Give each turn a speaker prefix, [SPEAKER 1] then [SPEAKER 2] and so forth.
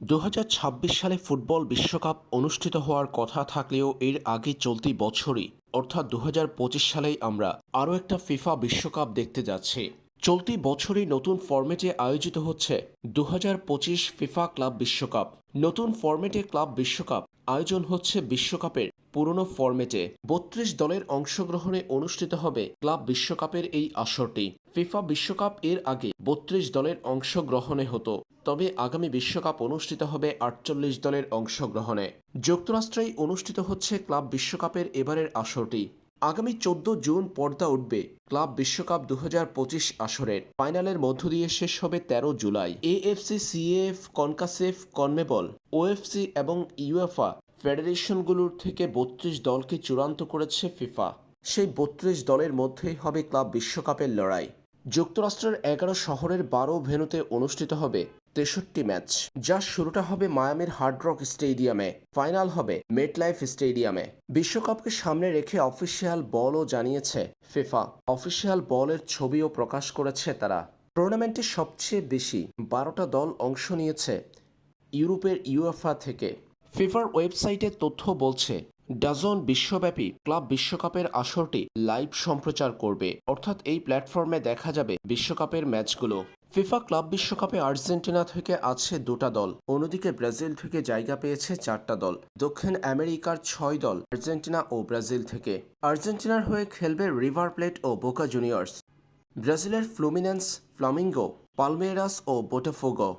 [SPEAKER 1] দু হাজার ছাব্বিশ সালে ফুটবল বিশ্বকাপ অনুষ্ঠিত হওয়ার কথা থাকলেও এর আগে চলতি বছরই, অর্থাৎ দু হাজার পঁচিশ সালেই আমরা আরও একটা ফিফা বিশ্বকাপ দেখতে যাচ্ছি। চলতি বছরই নতুন ফরম্যাটে আয়োজিত হচ্ছে দু হাজার পঁচিশ ফিফা ক্লাব বিশ্বকাপ। নতুন ফরম্যাটে ক্লাব বিশ্বকাপ আয়োজন হচ্ছে বিশ্বকাপের পুরনো ফরম্যাটে বত্রিশ দলের অংশগ্রহণে অনুষ্ঠিত হবে ক্লাব বিশ্বকাপের এই আসরটি। ফিফা বিশ্বকাপ এর আগে বত্রিশ দলের অংশগ্রহণে হতো। তবে আগামী বিশ্বকাপ অনুষ্ঠিত হবে আটচল্লিশ দলের অংশগ্রহণে। যুক্তরাষ্ট্রেই অনুষ্ঠিত হচ্ছে ক্লাব বিশ্বকাপের এবারের আসরটি। আগামী চোদ্দ জুন পর্দা উঠবে ক্লাব বিশ্বকাপ দু পঁচিশ আসরের। ফাইনালের মধ্য দিয়ে শেষ হবে তেরো July. AFC CAF CONCACAF, CONMEBOL, OFC এবং ইউএফা ফেডারেশনগুলোর থেকে বত্রিশ দলকে চূড়ান্ত করেছে ফিফা। সেই বত্রিশ দলের মধ্যেই হবে ক্লাব বিশ্বকাপের লড়াই। যুক্তরাষ্ট্রের এগারো শহরের বারো ভেনুতে অনুষ্ঠিত হবে তেষট্টি ম্যাচ যার শুরুটা হবে মায়ামির হার্ড রক স্টেডিয়ামে, ফাইনাল হবে মেটলাইফ স্টেডিয়ামে। বিশ্বকাপকে সামনে রেখে অফিসিয়াল বলও জানিয়েছে ফিফা। অফিসিয়াল বলের ছবিও প্রকাশ করেছে তারা। টুর্নামেন্টে সবচেয়ে বেশি বারোটা দল অংশ নিয়েছে ইউরোপের ইউএফা থেকে। ফিফার ওয়েবসাইটের তথ্য বলছে, ডাজন বিশ্বব্যাপী ক্লাব বিশ্বকাপের আসরটি লাইভ সম্প্রচার করবে। অর্থাৎ এই প্ল্যাটফর্মে দেখা যাবে বিশ্বকাপের ম্যাচগুলো। ফিফা ক্লাব বিশ্বকাপে আর্জেন্টিনা থেকে আছে দুটা দল। অন্যদিকে ব্রাজিল থেকে জায়গা পেয়েছে চারটা দল। দক্ষিণ আমেরিকার ছয় দল আর্জেন্টিনা ও ব্রাজিল থেকে। আর্জেন্টিনার হয়ে খেলবে রিভার প্লেট ও বোকা জুনিয়র্স। ব্রাজিলের ফ্লুমিনেন্স, ফ্লামিঙ্গো, পালমেরাস ও বোটাফোগো